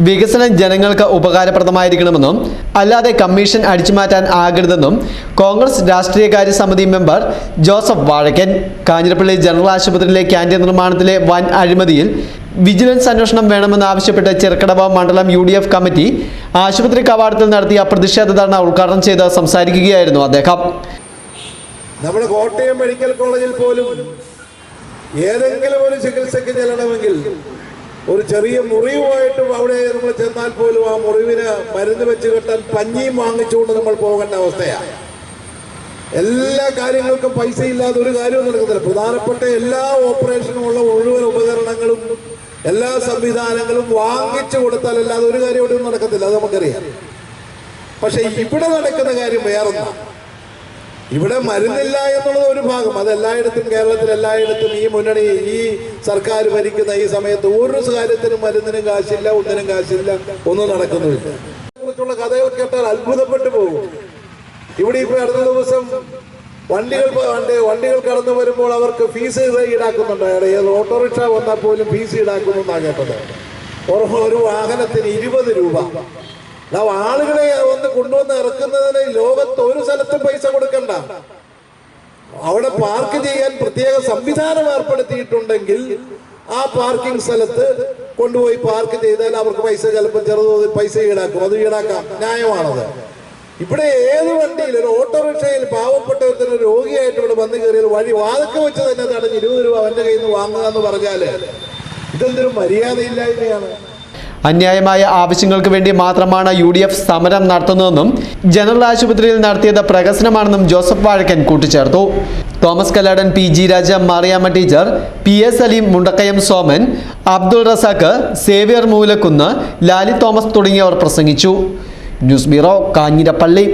വികസനം ജനങ്ങൾക്ക് ഉപകാരപ്രദമായിരിക്കണമെന്നും അല്ലാതെ കമ്മീഷൻ അടിച്ചുമാറ്റാൻ ആകരുതെന്നും കോൺഗ്രസ് രാഷ്ട്രീയകാര്യ സമിതി member Joseph Vazhakkan Kanjirappally general ആശുപത്രിയിലെ ക്യാന്റീൻ നിർമ്മാണത്തിലെ വൻ അഴിമതിയിൽ വിജിലൻസ് അന്വേഷണം വേണമെന്നാവശ്യപ്പെട്ട് ചെറുക്കടവ മണ്ഡലം യു ഡി എഫ് കമ്മിറ്റി ആശുപത്രി കവാടത്തിൽ നടത്തിയ പ്രതിഷേധ ധർണ ഉദ്ഘാടനം ചെയ്ത് സംസാരിക്കുകയായിരുന്നു അദ്ദേഹം. നമ്മുടെ കോട്ടയം മെഡിക്കൽ കോളേജിൽ പോലും ഏതെങ്കിലും ഒരു ചികിത്സയ്ക്ക് ചെല്ലണമെങ്കിൽ ഒരു ചെറിയ മുറിവുമായിട്ട് അവിടെ നമ്മൾ ചെന്നാൽ പോലും ആ മുറിവിന് മരുന്ന് വെച്ച് കെട്ടാൻ പഞ്ഞിയും വാങ്ങിച്ചുകൊണ്ട് നമ്മൾ പോകേണ്ട അവസ്ഥയാണ്. എല്ലാ കാര്യങ്ങൾക്കും പൈസ ഇല്ലാതെ ഒരു കാര്യവും നടക്കുന്നില്ല. പ്രധാനപ്പെട്ട എല്ലാ ഓപ്പറേഷനും ഉള്ള മുഴുവൻ ഉപകരണങ്ങളും എല്ലാ സംവിധാനങ്ങളും വാങ്ങിച്ചു കൊടുത്താൽ അല്ലാതെ ഒരു കാര്യം ഇവിടെ നടക്കത്തില്ല. അത് നമുക്കറിയാം. പക്ഷെ ഇവിടെ നടക്കുന്ന കാര്യം വേറൊന്നാണ്. ഇവിടെ മരുന്നില്ല എന്നുള്ളത് ഒരു ഭാഗം. അത് എല്ലായിടത്തും കേരളത്തിൽ എല്ലായിടത്തും ഈ മുന്നണി ഈ സർക്കാർ ഭരിക്കുന്ന ഈ സമയത്ത് ഒരു കാര്യത്തിനും മരുന്നിനും കാശില്ല ഒന്നിനും കാശില്ല ഒന്നും നടക്കുന്നില്ല. കുറിച്ചുള്ള കഥകൾ കേട്ടാൽ അത്ഭുതപ്പെട്ടു പോകും. ഇവിടെ ഇപ്പൊ അടുത്ത ദിവസം വണ്ടികൾ വണ്ടി വണ്ടികൾ കടന്നു വരുമ്പോൾ അവർക്ക് ഫീസ് ഈടാക്കുന്നുണ്ട്. ഏത് ഓട്ടോറിക്ഷ വന്നാൽ പോലും ഫീസ് ഈടാക്കുന്നു എന്നാണ് കേട്ടത് ഒരു വാഹനത്തിന് ഇരുപത് രൂപ. ആളുകളെ ഒന്ന് കൊണ്ടുവന്ന് ഇറക്കുന്നതിന് ലോകത്ത് ഒരു സ്ഥലത്തും പൈസ അവിടെ പാർക്ക് ചെയ്യാൻ പ്രത്യേക സംവിധാനം ഏർപ്പെടുത്തിയിട്ടുണ്ടെങ്കിൽ ആ പാർക്കിംഗ് സ്ഥലത്ത് കൊണ്ടുപോയി പാർക്ക് ചെയ്താൽ അവർക്ക് പൈസ ചിലപ്പോൾ ചെറുതോതിൽ പൈസ ഈടാക്കും. അത് ഈടാക്കാം. ന്യായമാണത്. ഇവിടെ ഏത് വണ്ടിയിൽ ഒരു ഓട്ടോറിക്ഷയിൽ പാവപ്പെട്ടവത്തിന് രോഗിയായിട്ട് ഇവിടെ വന്നു കയറിയാൽ വഴി വാതൊക്കെ വെച്ച് തന്നെ തടഞ്ഞ് ഇരുപത് രൂപ അവന്റെ കയ്യിൽ നിന്ന് വാങ്ങുക എന്ന് പറഞ്ഞാൽ ഇതെന്തൊരു മര്യാദയില്ലായ്മയാണ്. അന്യായമായ ആവശ്യങ്ങൾക്ക് വേണ്ടി മാത്രമാണ് യു ഡി എഫ് സമരം നടത്തുന്നതെന്നും ജനറൽ ആശുപത്രിയിൽ നടത്തിയത് പ്രഹസനമാണെന്നും ജോസഫ് വാഴക്കൻ കൂട്ടിച്ചേർത്തു. Thomas Kalladan P G Raja Mariyamma teacher P S Aleem Mundakkayam Soman Abdul Razak Xavier Moolakkunnu Lali Thomas തുടങ്ങിയവർ പ്രസംഗിച്ചു. News bureau Kanjirappally.